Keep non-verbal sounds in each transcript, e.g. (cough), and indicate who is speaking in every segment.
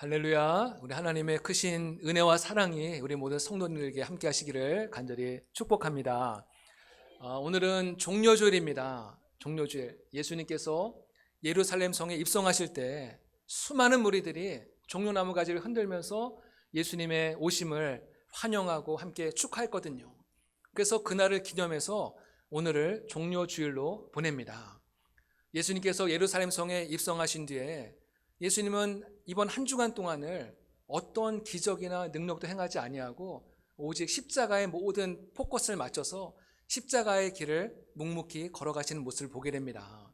Speaker 1: 할렐루야. 우리 하나님의 크신 은혜와 사랑이 우리 모든 성도님들에게 함께 하시기를 간절히 축복합니다. 아, 오늘은 종려주일입니다. 종려주일. 예수님께서 예루살렘 성에 입성하실 때 수많은 무리들이 종려나무 가지를 흔들면서 예수님의 오심을 환영하고 함께 축하했거든요. 그래서 그날을 기념해서 오늘을 종려주일로 보냅니다. 예수님께서 예루살렘 성에 입성하신 뒤에 예수님은 이번 한 주간 동안을 어떤 기적이나 능력도 행하지 아니하고 오직 십자가의 모든 포커스를 맞춰서 십자가의 길을 묵묵히 걸어가시는 모습을 보게 됩니다.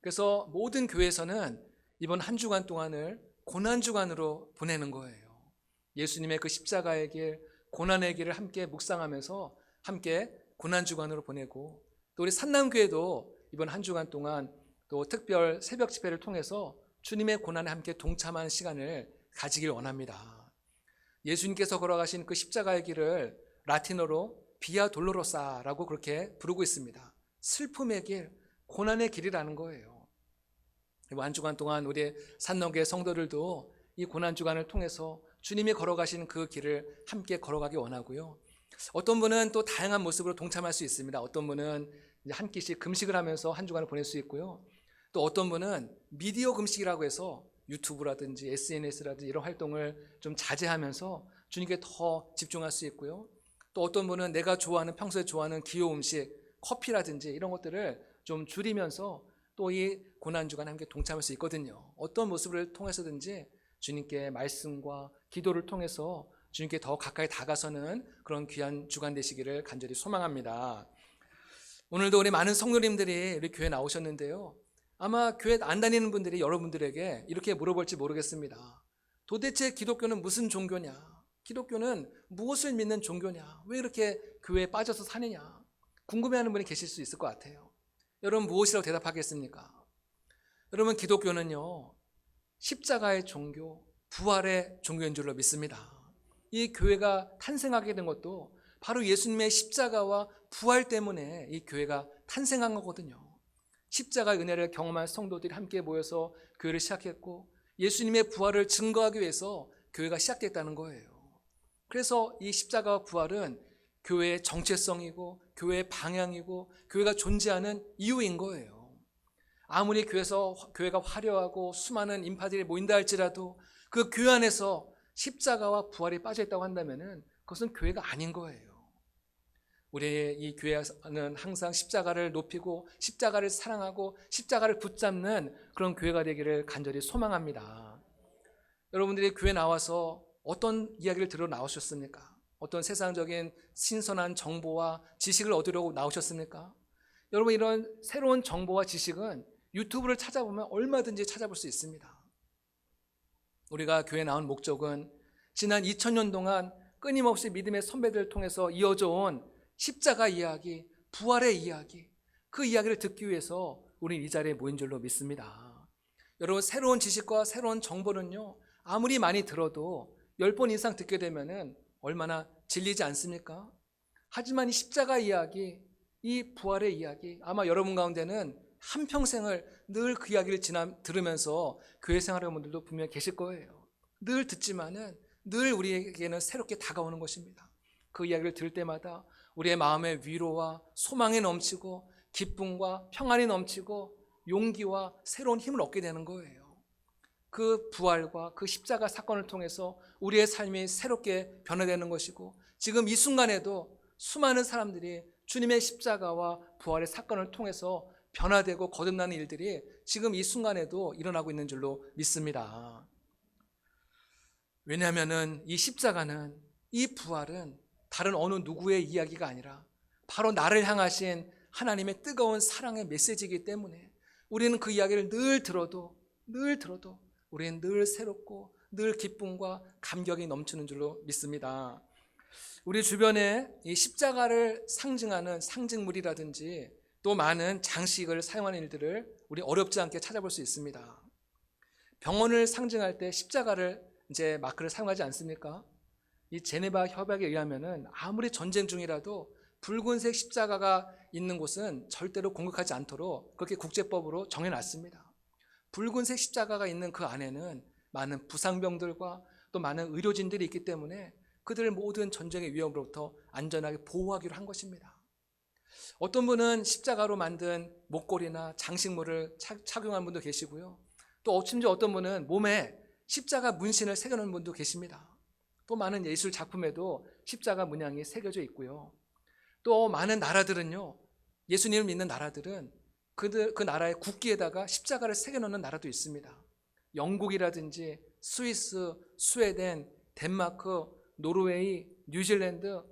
Speaker 1: 그래서 모든 교회에서는 이번 한 주간 동안을 고난 주간으로 보내는 거예요. 예수님의 그 십자가의 길, 고난의 길을 함께 묵상하면서 함께 고난 주간으로 보내고 또 우리 산남교회도 이번 한 주간 동안 또 특별 새벽 집회를 통해서 주님의 고난에 함께 동참하는 시간을 가지길 원합니다. 예수님께서 걸어가신 그 십자가의 길을 라틴어로 비아 돌로로사라고 그렇게 부르고 있습니다. 슬픔의 길, 고난의 길이라는 거예요. 한 주간 동안 우리 산넘교의 성도들도 이 고난 주간을 통해서 주님이 걸어가신 그 길을 함께 걸어가기 원하고요. 어떤 분은 또 다양한 모습으로 동참할 수 있습니다. 어떤 분은 한 끼씩 금식을 하면서 한 주간을 보낼 수 있고요. 또 어떤 분은 미디어 금식이라고 해서 유튜브라든지 SNS라든지 이런 활동을 좀 자제하면서 주님께 더 집중할 수 있고요. 또 어떤 분은 내가 좋아하는 평소에 좋아하는 기호 음식, 커피라든지 이런 것들을 좀 줄이면서 또 이 고난 주간 함께 동참할 수 있거든요. 어떤 모습을 통해서든지 주님께 말씀과 기도를 통해서 주님께 더 가까이 다가서는 그런 귀한 주간 되시기를 간절히 소망합니다. 오늘도 우리 많은 성도님들이 우리 교회 나오셨는데요. 아마 교회 안 다니는 분들이 여러분들에게 이렇게 물어볼지 모르겠습니다. 도대체 기독교는 무슨 종교냐? 기독교는 무엇을 믿는 종교냐? 왜 이렇게 교회에 빠져서 사느냐? 궁금해하는 분이 계실 수 있을 것 같아요. 여러분 무엇이라고 대답하겠습니까? 여러분 기독교는요 십자가의 종교, 부활의 종교인 줄로 믿습니다. 이 교회가 탄생하게 된 것도 바로 예수님의 십자가와 부활 때문에 이 교회가 탄생한 거거든요. 십자가의 은혜를 경험한 성도들이 함께 모여서 교회를 시작했고 예수님의 부활을 증거하기 위해서 교회가 시작됐다는 거예요. 그래서 이 십자가와 부활은 교회의 정체성이고 교회의 방향이고 교회가 존재하는 이유인 거예요. 아무리 교회에서 교회가 화려하고 수많은 인파들이 모인다 할지라도 그 교회 안에서 십자가와 부활이 빠져 있다고 한다면은 그것은 교회가 아닌 거예요. 우리의 이 교회는 항상 십자가를 높이고 십자가를 사랑하고 십자가를 붙잡는 그런 교회가 되기를 간절히 소망합니다. 여러분들이 교회 나와서 어떤 이야기를 들어 나오셨습니까? 어떤 세상적인 신선한 정보와 지식을 얻으려고 나오셨습니까? 여러분 이런 새로운 정보와 지식은 유튜브를 찾아보면 얼마든지 찾아볼 수 있습니다. 우리가 교회 나온 목적은 지난 2000년 동안 끊임없이 믿음의 선배들을 통해서 이어져 온 십자가 이야기, 부활의 이야기, 그 이야기를 듣기 위해서 우리는 이 자리에 모인 줄로 믿습니다. 여러분 새로운 지식과 새로운 정보는요 아무리 많이 들어도 10번 이상 듣게 되면은 얼마나 질리지 않습니까? 하지만 이 십자가 이야기, 이 부활의 이야기, 아마 여러분 가운데는 한평생을 늘 그 이야기를 지나, 들으면서 교회 생활하는 분들도 분명 계실 거예요. 늘 듣지만은 늘 우리에게는 새롭게 다가오는 것입니다. 그 이야기를 들을 때마다 우리의 마음의 위로와 소망이 넘치고 기쁨과 평안이 넘치고 용기와 새로운 힘을 얻게 되는 거예요. 그 부활과 그 십자가 사건을 통해서 우리의 삶이 새롭게 변화되는 것이고 지금 이 순간에도 수많은 사람들이 주님의 십자가와 부활의 사건을 통해서 변화되고 거듭나는 일들이 지금 이 순간에도 일어나고 있는 줄로 믿습니다. 왜냐하면은 이 십자가는 이 부활은 다른 어느 누구의 이야기가 아니라 바로 나를 향하신 하나님의 뜨거운 사랑의 메시지이기 때문에 우리는 그 이야기를 늘 들어도 늘 들어도 우리는 늘 새롭고 늘 기쁨과 감격이 넘치는 줄로 믿습니다. 우리 주변에 이 십자가를 상징하는 상징물이라든지 또 많은 장식을 사용하는 일들을 우리 어렵지 않게 찾아볼 수 있습니다. 병원을 상징할 때 십자가를 이제 마크를 사용하지 않습니까? 이 제네바 협약에 의하면은 아무리 전쟁 중이라도 붉은색 십자가가 있는 곳은 절대로 공격하지 않도록 그렇게 국제법으로 정해놨습니다. 붉은색 십자가가 있는 그 안에는 많은 부상병들과 또 많은 의료진들이 있기 때문에 그들을 모든 전쟁의 위험으로부터 안전하게 보호하기로 한 것입니다. 어떤 분은 십자가로 만든 목걸이나 장식물을 착- 착용한 분도 계시고요. 또 심지어 어떤 분은 몸에 십자가 문신을 새겨놓은 분도 계십니다. 또 많은 예술 작품에도 십자가 문양이 새겨져 있고요. 또 많은 나라들은요, 예수님을 믿는 나라들은 그들, 그 나라의 국기에다가 십자가를 새겨놓는 나라도 있습니다. 영국이라든지 스위스, 스웨덴, 덴마크, 노르웨이, 뉴질랜드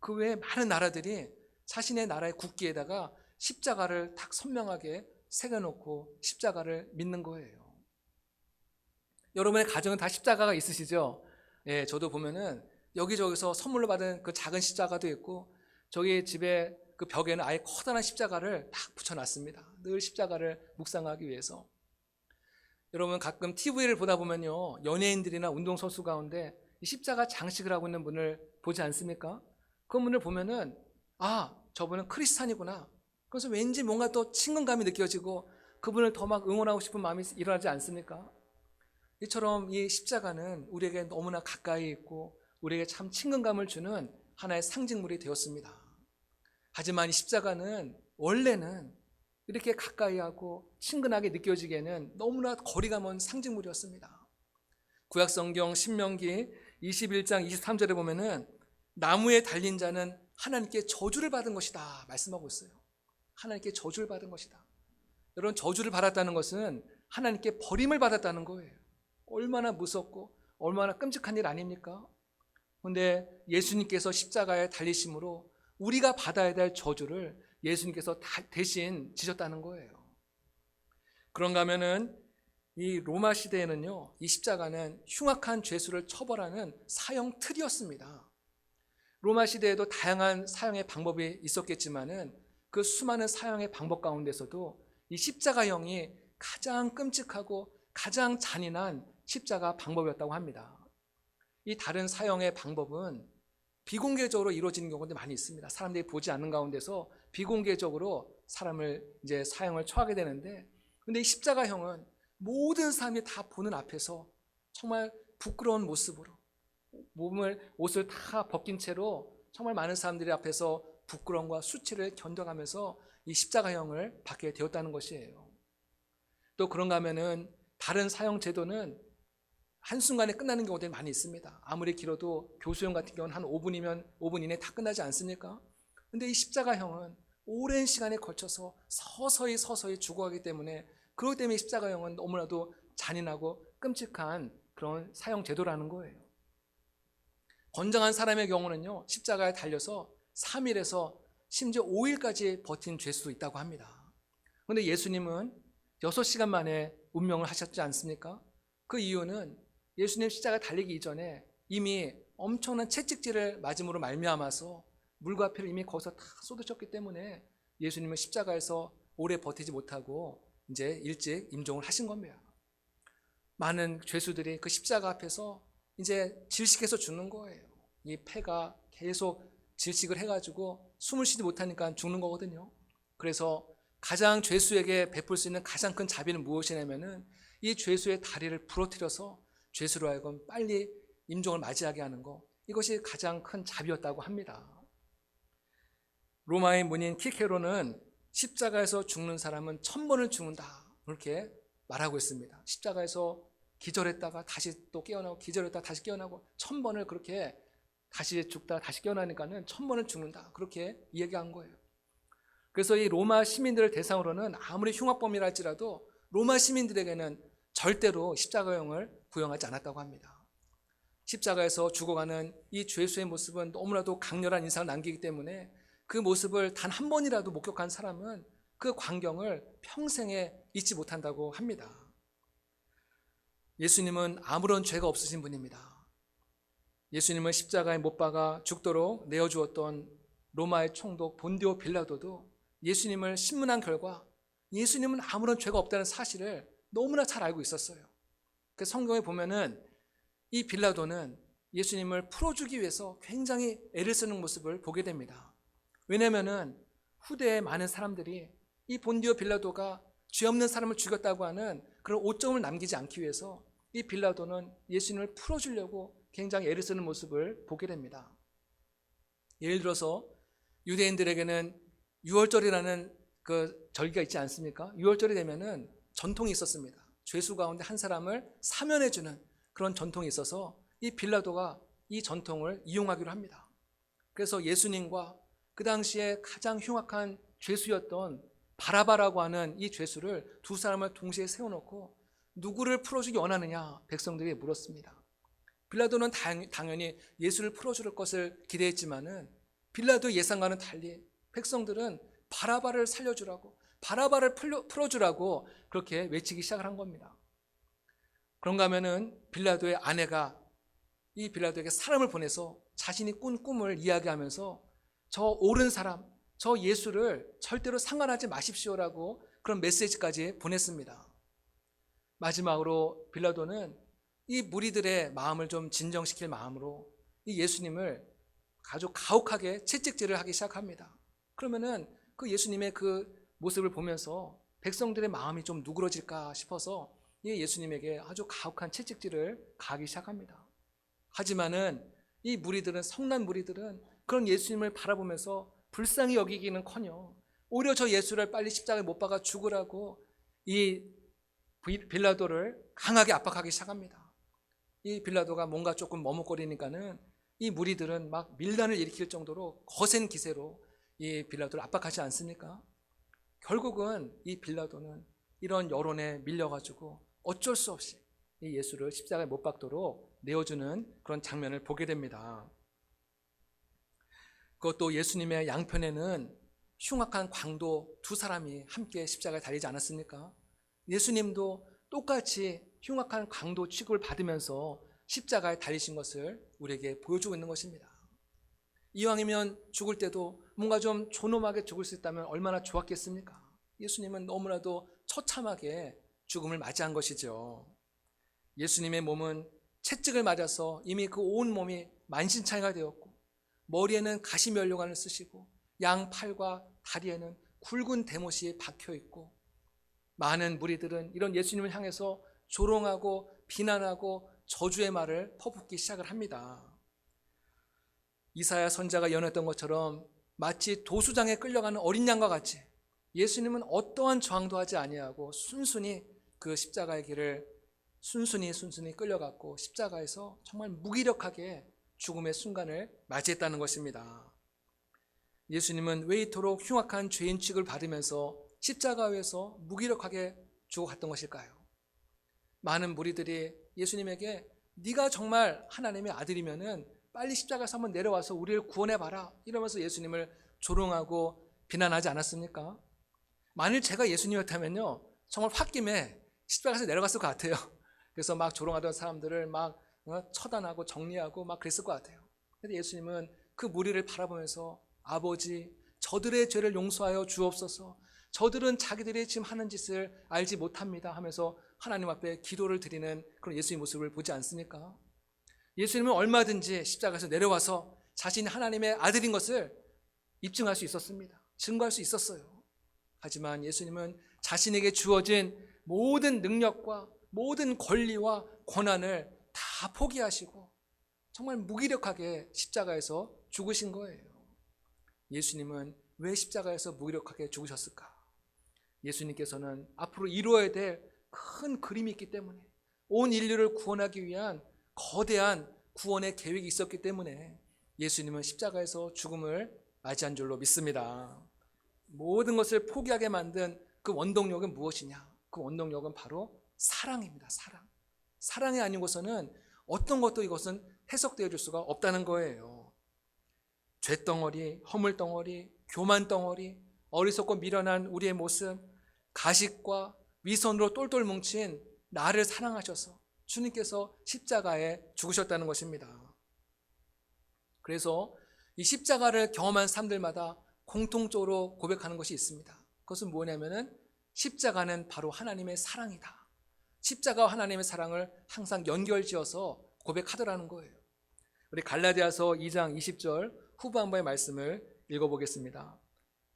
Speaker 1: 그 외에 많은 나라들이 자신의 나라의 국기에다가 십자가를 딱 선명하게 새겨놓고 십자가를 믿는 거예요. 여러분의 가정은 다 십자가가 있으시죠? 예, 저도 보면은 여기저기서 선물로 받은 그 작은 십자가도 있고 저희 집에 그 벽에는 아예 커다란 십자가를 딱 붙여놨습니다. 늘 십자가를 묵상하기 위해서. 여러분 가끔 TV를 보다 보면요 연예인들이나 운동선수 가운데 이 십자가 장식을 하고 있는 분을 보지 않습니까? 그 분을 보면은 아 저분은 크리스찬이구나. 그래서 왠지 뭔가 또 친근감이 느껴지고 그분을 더 막 응원하고 싶은 마음이 일어나지 않습니까? 이처럼 이 십자가는 우리에게 너무나 가까이 있고 우리에게 참 친근감을 주는 하나의 상징물이 되었습니다. 하지만 이 십자가는 원래는 이렇게 가까이 하고 친근하게 느껴지기에는 너무나 거리가 먼 상징물이었습니다. 구약 성경 신명기 21장 23절에 보면은 나무에 달린 자는 하나님께 저주를 받은 것이다 말씀하고 있어요. 하나님께 저주를 받은 것이다. 여러분 저주를 받았다는 것은 하나님께 버림을 받았다는 거예요. 얼마나 무섭고 얼마나 끔찍한 일 아닙니까? 그런데 예수님께서 십자가에 달리심으로 우리가 받아야 될 저주를 예수님께서 다 대신 지셨다는 거예요. 그런가 하면은 이 로마 시대에는요, 이 십자가는 흉악한 죄수를 처벌하는 사형 틀이었습니다. 로마 시대에도 다양한 사형의 방법이 있었겠지만은 그 수많은 사형의 방법 가운데서도 이 십자가형이 가장 끔찍하고 가장 잔인한 십자가 방법이었다고 합니다. 이 다른 사형의 방법은 비공개적으로 이루어지는 경우도 많이 있습니다. 사람들이 보지 않는 가운데서 비공개적으로 사람을 이제 사형을 처하게 되는데, 근데 이 십자가형은 모든 사람이 다 보는 앞에서 정말 부끄러운 모습으로 몸을 옷을 다 벗긴 채로 정말 많은 사람들이 앞에서 부끄러움과 수치를 견뎌가면서 이 십자가형을 받게 되었다는 것이에요. 또 그런가 하면은 다른 사형 제도는 한순간에 끝나는 경우들이 많이 있습니다. 아무리 길어도 교수형 같은 경우는 한 5분이면 5분 이내에 다 끝나지 않습니까? 근데 이 십자가형은 오랜 시간에 걸쳐서 서서히 서서히 죽어가기 때문에 그렇기 때문에 십자가형은 너무나도 잔인하고 끔찍한 그런 사형 제도라는 거예요. 건장한 사람의 경우는요, 십자가에 달려서 3일에서 심지어 5일까지 버틴 죄수도 있다고 합니다. 그런데 예수님은 6시간 만에 운명을 하셨지 않습니까? 그 이유는 예수님 십자가 달리기 이전에 이미 엄청난 채찍질을 맞음으로 말미암아서 물과 피를 이미 거기서 다 쏟으셨기 때문에 예수님은 십자가에서 오래 버티지 못하고 이제 일찍 임종을 하신 겁니다. 많은 죄수들이 그 십자가 앞에서 이제 질식해서 죽는 거예요. 이 폐가 계속 질식을 해가지고 숨을 쉬지 못하니까 죽는 거거든요. 그래서 가장 죄수에게 베풀 수 있는 가장 큰 자비는 무엇이냐면은 이 죄수의 다리를 부러뜨려서 죄수로 하여금 빨리 임종을 맞이하게 하는 거 이것이 가장 큰 자비였다고 합니다. 로마의 문인 키케로는 십자가에서 죽는 사람은 천 번을 죽는다 그렇게 말하고 있습니다. 십자가에서 기절했다가 다시 또 깨어나고 기절했다가 다시 깨어나고 천 번을 그렇게 다시 죽다 다시 깨어나니까는 천 번을 죽는다 그렇게 이야기한 거예요. 그래서 이 로마 시민들을 대상으로는 아무리 흉악범이라 할지라도 로마 시민들에게는 절대로 십자가형을 구형하지 않았다고 합니다. 십자가에서 죽어가는 이 죄수의 모습은 너무나도 강렬한 인상을 남기기 때문에 그 모습을 단 한 번이라도 목격한 사람은 그 광경을 평생에 잊지 못한다고 합니다. 예수님은 아무런 죄가 없으신 분입니다. 예수님은 십자가에 못 박아 죽도록 내어주었던 로마의 총독 본디오 빌라도도 예수님을 신문한 결과 예수님은 아무런 죄가 없다는 사실을 너무나 잘 알고 있었어요. 그 성경에 보면은 이 빌라도는 예수님을 풀어주기 위해서 굉장히 애를 쓰는 모습을 보게 됩니다. 왜냐면은 후대에 많은 사람들이 이 본디오 빌라도가 죄 없는 사람을 죽였다고 하는 그런 오점을 남기지 않기 위해서 이 빌라도는 예수님을 풀어주려고 굉장히 애를 쓰는 모습을 보게 됩니다. 예를 들어서 유대인들에게는 유월절이라는 그 절기가 있지 않습니까? 유월절이 되면은 전통이 있었습니다. 죄수 가운데 한 사람을 사면해 주는 그런 전통이 있어서 이 빌라도가 이 전통을 이용하기로 합니다. 그래서 예수님과 그 당시에 가장 흉악한 죄수였던 바라바라고 하는 이 죄수를 두 사람을 동시에 세워놓고 누구를 풀어주기 원하느냐 백성들이 물었습니다. 빌라도는 당- 당연히 예수를 풀어줄 것을 기대했지만은 빌라도 예상과는 달리 백성들은 바라바를 살려주라고 바라바를 풀어주라고 그렇게 외치기 시작을 한 겁니다. 그런가 하면은 빌라도의 아내가 이 빌라도에게 사람을 보내서 자신이 꾼 꿈을 이야기하면서 저 옳은 사람, 저 예수를 절대로 상관하지 마십시오라고 그런 메시지까지 보냈습니다. 마지막으로 빌라도는 이 무리들의 마음을 좀 진정시킬 마음으로 이 예수님을 아주 가혹하게 채찍질을 하기 시작합니다. 그러면은 그 예수님의 그 모습을 보면서 백성들의 마음이 좀 누그러질까 싶어서 이 예수님에게 아주 가혹한 채찍질을 가하기 시작합니다. 하지만은 이 무리들은 성난 무리들은 그런 예수님을 바라보면서 불쌍히 여기기는커녕 오히려 저 예수를 빨리 십자가에 못 박아 죽으라고 이 빌- 빌라도를 강하게 압박하기 시작합니다. 이 빌라도가 뭔가 조금 머뭇거리니까는 이 무리들은 막 밀란을 일으킬 정도로 거센 기세로 이 빌라도를 압박하지 않습니까? 결국은 이 빌라도는 이런 여론에 밀려가지고 어쩔 수 없이 이 예수를 십자가에 못 박도록 내어주는 그런 장면을 보게 됩니다. 그것도 예수님의 양편에는 흉악한 광도 두 사람이 함께 십자가에 달리지 않았습니까? 예수님도 똑같이 흉악한 강도 취급을 받으면서 십자가에 달리신 것을 우리에게 보여주고 있는 것입니다. 이왕이면 죽을 때도 뭔가 좀 존엄하게 죽을 수 있다면 얼마나 좋았겠습니까? 예수님은 너무나도 처참하게 죽음을 맞이한 것이죠. 예수님의 몸은 채찍을 맞아서 이미 그 온 몸이 만신창이가 되었고 머리에는 가시 면류관을 쓰시고 양 팔과 다리에는 굵은 대못이 박혀 있고 많은 무리들은 이런 예수님을 향해서 조롱하고 비난하고 저주의 말을 퍼붓기 시작을 합니다. 이사야 선자가 예언했던 것처럼 마치 도수장에 끌려가는 어린 양과 같이 예수님은 어떠한 저항도 하지 아니하고 순순히 그 십자가의 길을 순순히 순순히 끌려갔고 십자가에서 정말 무기력하게 죽음의 순간을 맞이했다는 것입니다. 예수님은 왜 이토록 흉악한 죄인 취급을 받으면서 십자가 위에서 무기력하게 죽어갔던 것일까요? 많은 무리들이 예수님에게 네가 정말 하나님의 아들이면은 빨리 십자가에서 한번 내려와서 우리를 구원해 봐라 이러면서 예수님을 조롱하고 비난하지 않았습니까? 만일 제가 예수님이었다면요 정말 홧김에 십자가에서 내려갔을 것 같아요. (laughs) 그래서 막 조롱하던 사람들을 막 어, 처단하고 정리하고 막 그랬을 것 같아요. 근데 예수님은 그 무리를 바라보면서 아버지 저들의 죄를 용서하여 주옵소서. 저들은 자기들이 지금 하는 짓을 알지 못합니다 하면서 하나님 앞에 기도를 드리는 그런 예수의 모습을 보지 않습니까? 예수님은 얼마든지 십자가에서 내려와서 자신이 하나님의 아들인 것을 입증할 수 있었습니다. 증거할 수 있었어요. 하지만 예수님은 자신에게 주어진 모든 능력과 모든 권리와 권한을 다 포기하시고 정말 무기력하게 십자가에서 죽으신 거예요. 예수님은 왜 십자가에서 무기력하게 죽으셨을까? 예수님께서는 앞으로 이루어야 될 큰 그림이 있기 때문에 온 인류를 구원하기 위한 거대한 구원의 계획이 있었기 때문에 예수님은 십자가에서 죽음을 맞이한 줄로 믿습니다. 모든 것을 포기하게 만든 그 원동력은 무엇이냐? 그 원동력은 바로 사랑입니다. 사랑. 사랑이 아니고서는 어떤 것도 이것은 해석되어 줄 수가 없다는 거예요. 죄덩어리, 허물덩어리, 교만덩어리, 어리석고 미련한 우리의 모습, 가식과 위선으로 똘똘 뭉친 나를 사랑하셔서 주님께서 십자가에 죽으셨다는 것입니다. 그래서 이 십자가를 경험한 사람들마다 공통적으로 고백하는 것이 있습니다. 그것은 뭐냐면은 십자가는 바로 하나님의 사랑이다. 십자가와 하나님의 사랑을 항상 연결지어서 고백하더라는 거예요. 우리 갈라디아서 2장 20절 후반부의 말씀을 읽어보겠습니다.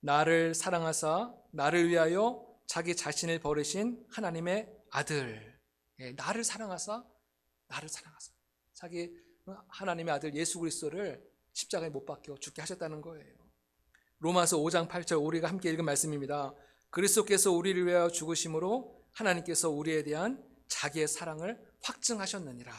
Speaker 1: 나를 사랑하사 나를 위하여 자기 자신을 버리신 하나님의 아들. 예, 나를 사랑하사 나를 사랑하사 자기 하나님의 아들 예수 그리스도를 십자가에 못 박혀 죽게 하셨다는 거예요. 로마서 5장 8절 우리가 함께 읽은 말씀입니다. 그리스도께서 우리를 위하여 죽으심으로 하나님께서 우리에 대한 자기의 사랑을 확증하셨느니라.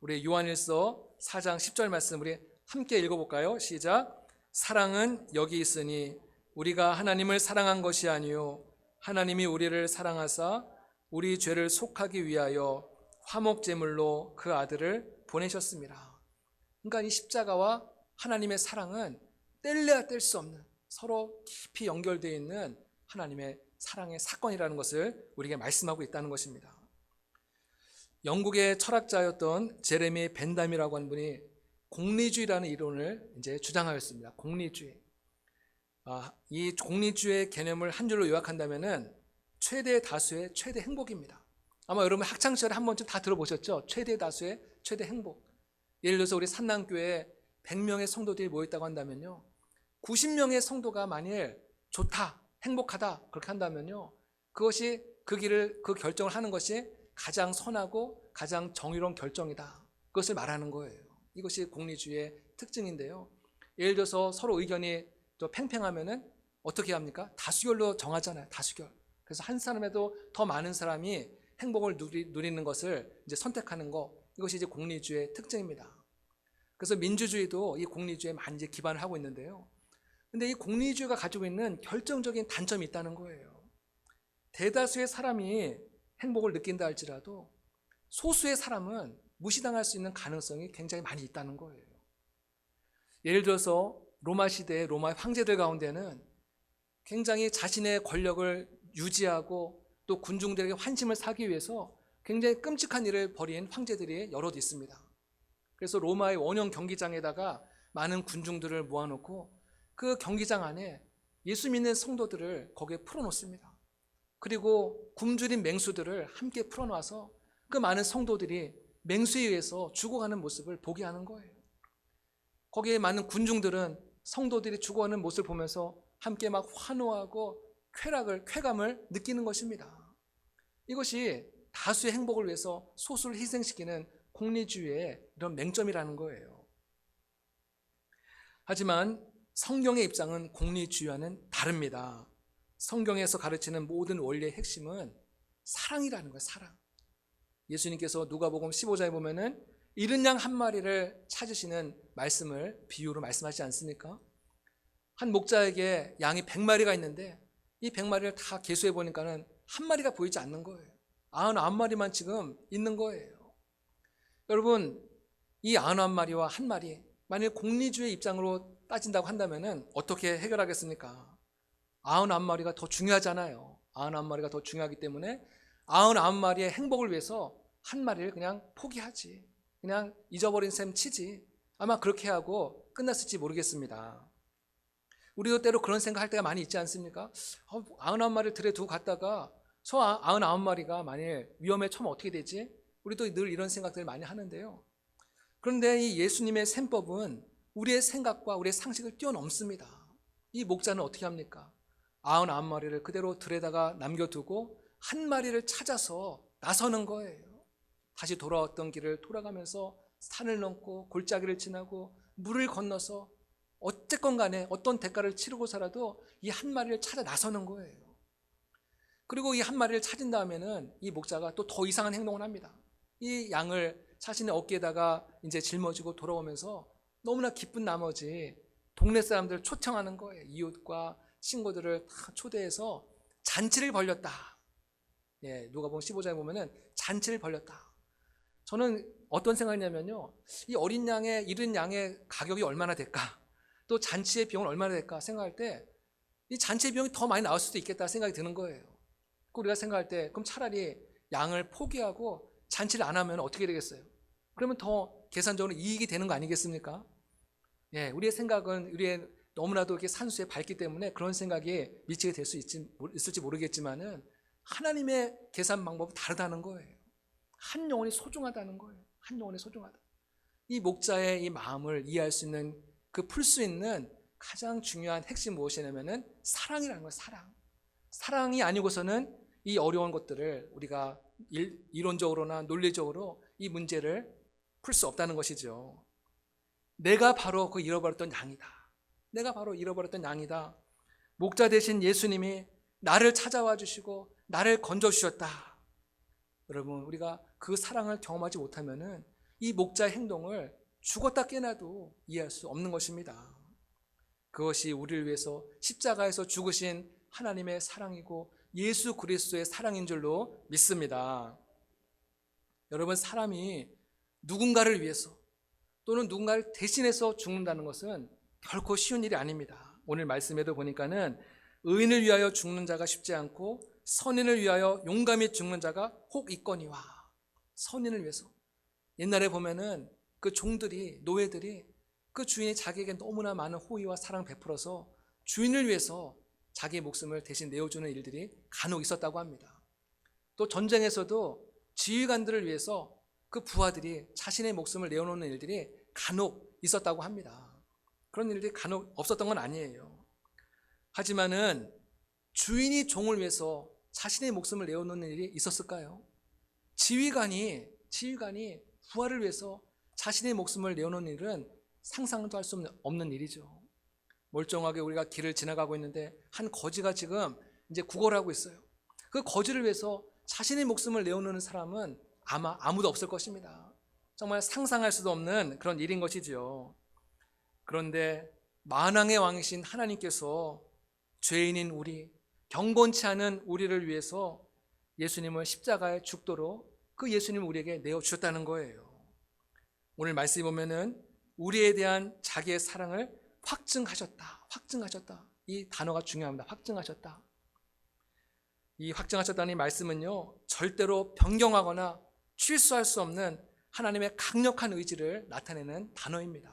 Speaker 1: 우리 요한일서 4장 10절 말씀 우리 함께 읽어볼까요? 시작. 사랑은 여기 있으니 우리가 하나님을 사랑한 것이 아니요 하나님이 우리를 사랑하사 우리 죄를 속하기 위하여 화목 제물로 그 아들을 보내셨습니다. 그러니까 이 십자가와 하나님의 사랑은 뗄래야 뗄 수 없는 서로 깊이 연결되어 있는 하나님의 사랑의 사건이라는 것을 우리에게 말씀하고 있다는 것입니다. 영국의 철학자였던 제레미 벤담이라고 하는 분이 공리주의라는 이론을 이제 주장하였습니다. 공리주의. 아, 이 공리주의 개념을 한 줄로 요약한다면은 최대 다수의 최대 행복입니다. 아마 여러분 학창 시절에 한 번쯤 다 들어보셨죠? 최대 다수의 최대 행복. 예를 들어서 우리 산남교회 100명의 성도들이 모였다고 한다면요. 90명의 성도가 만일 좋다, 행복하다 그렇게 한다면요. 그것이 그 길을 그 결정을 하는 것이 가장 선하고 가장 정의로운 결정이다. 그것을 말하는 거예요. 이것이 공리주의의 특징인데요. 예를 들어서 서로 의견이 또 팽팽하면은 어떻게 합니까? 다수결로 정하잖아요. 다수결. 그래서 한 사람에도 더 많은 사람이 행복을 누리, 누리 는 것을 이제 선택하는 거. 이것이 이제 공리주의의 특징입니다. 그래서 민주주의도 이 공리주의에 많이 이제 기반을 하고 있는데요. 근데 이 공리주의가 가지고 있는 결정적인 단점이 있다는 거예요. 대다수의 사람이 행복을 느낀다 할지라도 소수의 사람은 무시당할 수 있는 가능성이 굉장히 많이 있다는 거예요. 예를 들어서 로마 시대의 로마 황제들 가운데는 굉장히 자신의 권력을 유지하고 또 군중들에게 환심을 사기 위해서 굉장히 끔찍한 일을 벌인 황제들이 여럿 있습니다. 그래서 로마의 원형 경기장에다가 많은 군중들을 모아놓고 그 경기장 안에 예수 믿는 성도들을 거기에 풀어놓습니다. 그리고 굶주린 맹수들을 함께 풀어놔서 그 많은 성도들이 맹수에 의해서 죽어가는 모습을 보게 하는 거예요. 거기에 많은 군중들은 성도들이 죽어가는 모습을 보면서 함께 막 환호하고 쾌락을, 쾌감을 느끼는 것입니다. 이것이 다수의 행복을 위해서 소수를 희생시키는 공리주의의 이런 맹점이라는 거예요. 하지만 성경의 입장은 공리주의와는 다릅니다. 성경에서 가르치는 모든 원리의 핵심은 사랑이라는 거예요, 사랑. 예수님께서 누가복음 15장에 보면은 이른 양 한 마리를 찾으시는 말씀을 비유로 말씀하지 않습니까? 한 목자에게 양이 100마리가 있는데 이 100마리를 다 계수해 보니까는 한 마리가 보이지 않는 거예요. 99마리만 지금 있는 거예요. 여러분, 이 99마리와 한 마리, 만일 공리주의 입장으로 따진다고 한다면은 어떻게 해결하겠습니까? 99마리가 더 중요하잖아요. 99마리가 더 중요하기 때문에 99마리의 행복을 위해서 한 마리를 그냥 포기하지. 그냥 잊어버린 셈 치지. 아마 그렇게 하고 끝났을지 모르겠습니다. 우리도 때로 그런 생각 할 때가 많이 있지 않습니까? 어, 99마리를 들에 두고 갔다가 저 99마리가 만일 위험에 처면 어떻게 되지? 우리도 늘 이런 생각들을 많이 하는데요. 그런데 이 예수님의 셈법은 우리의 생각과 우리의 상식을 뛰어넘습니다. 이 목자는 어떻게 합니까? 99마리를 그대로 들에다가 남겨두고 한 마리를 찾아서 나서는 거예요. 다시 돌아왔던 길을 돌아가면서 산을 넘고 골짜기를 지나고 물을 건너서 어쨌건 간에 어떤 대가를 치르고 살아도 이 한 마리를 찾아 나서는 거예요. 그리고 이 한 마리를 찾은 다음에는 이 목자가 또 더 이상한 행동을 합니다. 이 양을 자신의 어깨에다가 이제 짊어지고 돌아오면서 너무나 기쁜 나머지 동네 사람들을 초청하는 거예요. 이웃과 친구들을 다 초대해서 잔치를 벌렸다. 예, 누가 보면 15장에 보면은 잔치를 벌렸다. 저는 어떤 생각이냐면요. 이 어린 양의, 이른 양의 가격이 얼마나 될까? 또 잔치의 비용은 얼마나 될까 생각할 때 이 잔치 비용이 더 많이 나올 수도 있겠다 생각이 드는 거예요. 그 우리가 생각할 때 그럼 차라리 양을 포기하고 잔치를 안 하면 어떻게 되겠어요? 그러면 더 계산적으로 이익이 되는 거 아니겠습니까? 예, 우리의 생각은 우리의 너무나도 이렇게 산수에 밝기 때문에 그런 생각이 미치게 될 수 있을지 모르겠지만은 하나님의 계산 방법은 다르다는 거예요. 한 영혼이 소중하다는 거예요. 한 영혼이 소중하다. 이 목자의 이 마음을 이해할 수 있는 그 풀 수 있는 가장 중요한 핵심 무엇이냐면은 사랑이라는 거예요. 사랑. 사랑이 아니고서는 이 어려운 것들을 우리가 일, 이론적으로나 논리적으로 이 문제를 풀 수 없다는 것이죠. 내가 바로 그 잃어버렸던 양이다. 내가 바로 잃어버렸던 양이다. 목자 대신 예수님이 나를 찾아와 주시고 나를 건져 주셨다. 여러분, 우리가 그 사랑을 경험하지 못하면은 이 목자의 행동을 죽었다 깨나도 이해할 수 없는 것입니다. 그것이 우리를 위해서 십자가에서 죽으신 하나님의 사랑이고 예수 그리스도의 사랑인 줄로 믿습니다. 여러분, 사람이 누군가를 위해서 또는 누군가를 대신해서 죽는다는 것은 결코 쉬운 일이 아닙니다. 오늘 말씀에도 보니까는 의인을 위하여 죽는 자가 쉽지 않고 선인을 위하여 용감히 죽는 자가 혹 있거니와 선인을 위해서 옛날에 보면은 그 종들이 노예들이 그 주인이 자기에게 너무나 많은 호의와 사랑 베풀어서 주인을 위해서 자기의 목숨을 대신 내어주는 일들이 간혹 있었다고 합니다. 또 전쟁에서도 지휘관들을 위해서 그 부하들이 자신의 목숨을 내어놓는 일들이 간혹 있었다고 합니다. 그런 일들이 간혹 없었던 건 아니에요. 하지만은 주인이 종을 위해서 자신의 목숨을 내어놓는 일이 있었을까요? 지휘관이 지휘관이 부하를 위해서 자신의 목숨을 내어놓는 일은 상상도 할 수 없는 일이죠. 멀쩡하게 우리가 길을 지나가고 있는데 한 거지가 지금 이제 구걸하고 있어요. 그 거지를 위해서 자신의 목숨을 내어놓는 사람은 아마 아무도 없을 것입니다. 정말 상상할 수도 없는 그런 일인 것이지요. 그런데 만왕의 왕이신 하나님께서 죄인인 우리, 경건치 않은 우리를 위해서 예수님을 십자가에 죽도록 그 예수님을 우리에게 내어 주셨다는 거예요. 오늘 말씀에 보면은 우리에 대한 자기의 사랑을 확증하셨다. 확증하셨다. 이 단어가 중요합니다. 확증하셨다. 이 확증하셨다는 이 말씀은요, 절대로 변경하거나 취소할 수 없는 하나님의 강력한 의지를 나타내는 단어입니다.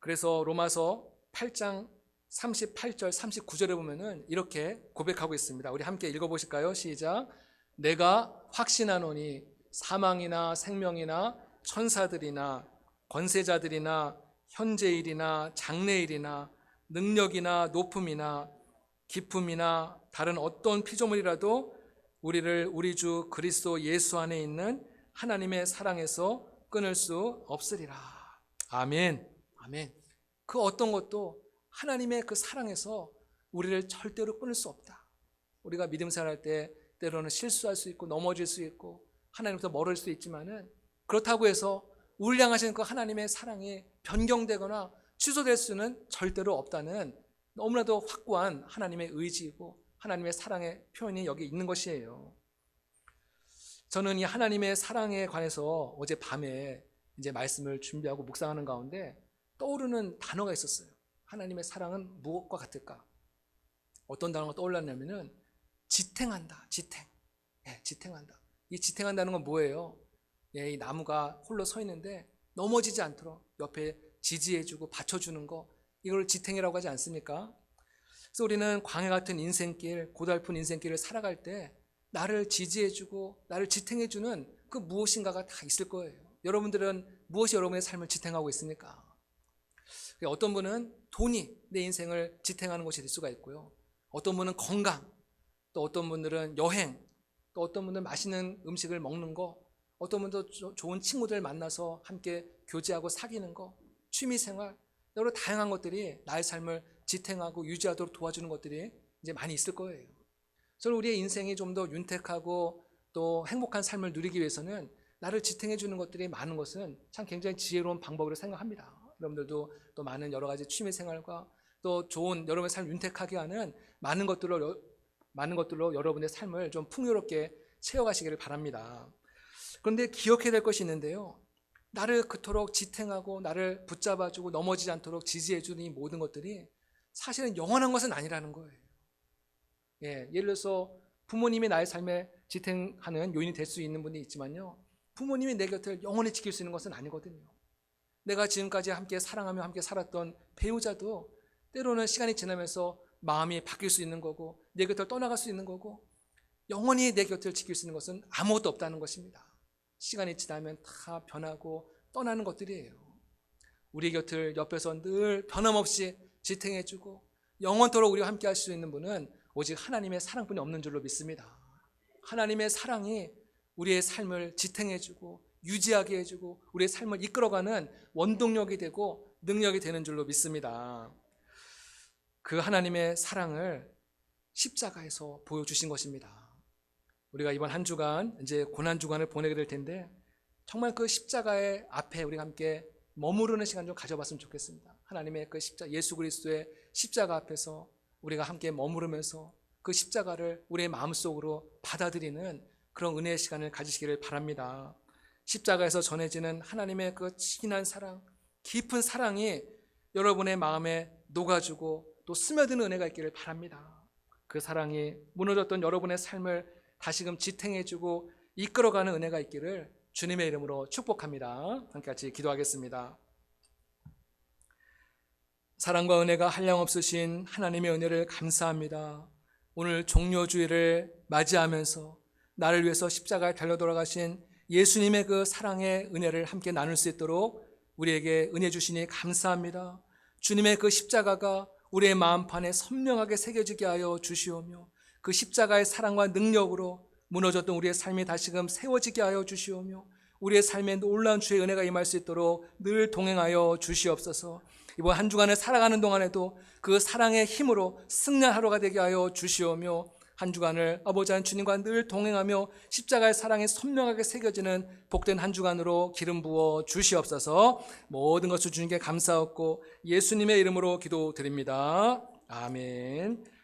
Speaker 1: 그래서 로마서 8장 38절, 39절에 보면은 이렇게 고백하고 있습니다. 우리 함께 읽어 보실까요? 시작. 내가 확신하노니 사망이나 생명이나 천사들이나 권세자들이나 현재일이나 장래일이나 능력이나 높음이나 기품이나 다른 어떤 피조물이라도 우리를 우리 주 그리스도 예수 안에 있는 하나님의 사랑에서 끊을 수 없으리라. 아멘. 아멘. 그 어떤 것도 하나님의 그 사랑에서 우리를 절대로 끊을 수 없다. 우리가 믿음 생활할 때 때로는 실수할 수 있고 넘어질 수 있고 하나님부터 멀을 수 있지만은 그렇다고 해서 우리 향하신 그 하나님의 사랑이 변경되거나 취소될 수는 절대로 없다는 너무나도 확고한 하나님의 의지이고 하나님의 사랑의 표현이 여기 있는 것이에요. 저는 이 하나님의 사랑에 관해서 어제 밤에 이제 말씀을 준비하고 묵상하는 가운데 떠오르는 단어가 있었어요. 하나님의 사랑은 무엇과 같을까? 어떤 단어가 떠올랐냐면은 지탱한다. 지탱. 예, 지탱한다. 이 지탱한다는 건 뭐예요? 예, 이 나무가 홀로 서 있는데 넘어지지 않도록 옆에 지지해주고 받쳐주는 거 이걸 지탱이라고 하지 않습니까? 그래서 우리는 광해 같은 인생길, 고달픈 인생길을 살아갈 때 나를 지지해주고 나를 지탱해주는 그 무엇인가가 다 있을 거예요. 여러분들은 무엇이 여러분의 삶을 지탱하고 있습니까? 어떤 분은 돈이 내 인생을 지탱하는 것이 될 수가 있고요. 어떤 분은 건강, 또 어떤 분들은 여행, 또 어떤 분들은 맛있는 음식을 먹는 거, 어떤 분도 좋은 친구들 만나서 함께 교제하고 사귀는 거, 취미 생활, 여러 다양한 것들이 나의 삶을 지탱하고 유지하도록 도와주는 것들이 이제 많이 있을 거예요. 저는 우리의 인생이 좀 더 윤택하고 또 행복한 삶을 누리기 위해서는 나를 지탱해 주는 것들이 많은 것은 참 굉장히 지혜로운 방법으로 생각합니다. 여러분들도 또 많은 여러 가지 취미 생활과 또 좋은 여러분의 삶을 윤택하게 하는 많은 것들로 많은 것들로 여러분의 삶을 좀 풍요롭게 채워가시기를 바랍니다. 그런데 기억해야 될 것이 있는데요. 나를 그토록 지탱하고 나를 붙잡아주고 넘어지지 않도록 지지해주는 이 모든 것들이 사실은 영원한 것은 아니라는 거예요. 예, 예를 들어서 부모님이 나의 삶에 지탱하는 요인이 될 수 있는 분이 있지만요. 부모님이 내 곁을 영원히 지킬 수 있는 것은 아니거든요. 내가 지금까지 함께 사랑하며 함께 살았던 배우자도 때로는 시간이 지나면서 마음이 바뀔 수 있는 거고 내 곁을 떠나갈 수 있는 거고 영원히 내 곁을 지킬 수 있는 것은 아무것도 없다는 것입니다. 시간이 지나면 다 변하고 떠나는 것들이에요. 우리 곁을 옆에서 늘 변함없이 지탱해주고 영원토록 우리와 함께 할 수 있는 분은 오직 하나님의 사랑뿐이 없는 줄로 믿습니다. 하나님의 사랑이 우리의 삶을 지탱해주고 유지하게 해주고 우리의 삶을 이끌어가는 원동력이 되고 능력이 되는 줄로 믿습니다. 그 하나님의 사랑을 십자가에서 보여주신 것입니다. 우리가 이번 한 주간 이제 고난 주간을 보내게 될 텐데 정말 그 십자가의 앞에 우리가 함께 머무르는 시간 좀 가져봤으면 좋겠습니다. 하나님의 그 십자 예수 그리스도의 십자가 앞에서 우리가 함께 머무르면서 그 십자가를 우리의 마음속으로 받아들이는 그런 은혜의 시간을 가지시기를 바랍니다. 십자가에서 전해지는 하나님의 그 진한 사랑, 깊은 사랑이 여러분의 마음에 녹아주고 또 스며드는 은혜가 있기를 바랍니다. 그 사랑이 무너졌던 여러분의 삶을 다시금 지탱해주고 이끌어가는 은혜가 있기를 주님의 이름으로 축복합니다. 함께 같이 기도하겠습니다. 사랑과 은혜가 한량없으신 하나님의 은혜를 감사합니다. 오늘 종료주의를 맞이하면서 나를 위해서 십자가에 달려 돌아가신 예수님의 그 사랑의 은혜를 함께 나눌 수 있도록 우리에게 은혜 주시니 감사합니다. 주님의 그 십자가가 우리의 마음판에 선명하게 새겨지게 하여 주시오며 그 십자가의 사랑과 능력으로 무너졌던 우리의 삶이 다시금 세워지게 하여 주시오며 우리의 삶에 놀라운 주의 은혜가 임할 수 있도록 늘 동행하여 주시옵소서. 이번 한 주간을 살아가는 동안에도 그 사랑의 힘으로 승리한 하루가 되게 하여 주시오며 한 주간을 아버지 한 주님과 늘 동행하며 십자가의 사랑이 선명하게 새겨지는 복된 한 주간으로 기름 부어 주시옵소서 모든 것을 주님께 감사하고 예수님의 이름으로 기도드립니다. 아멘.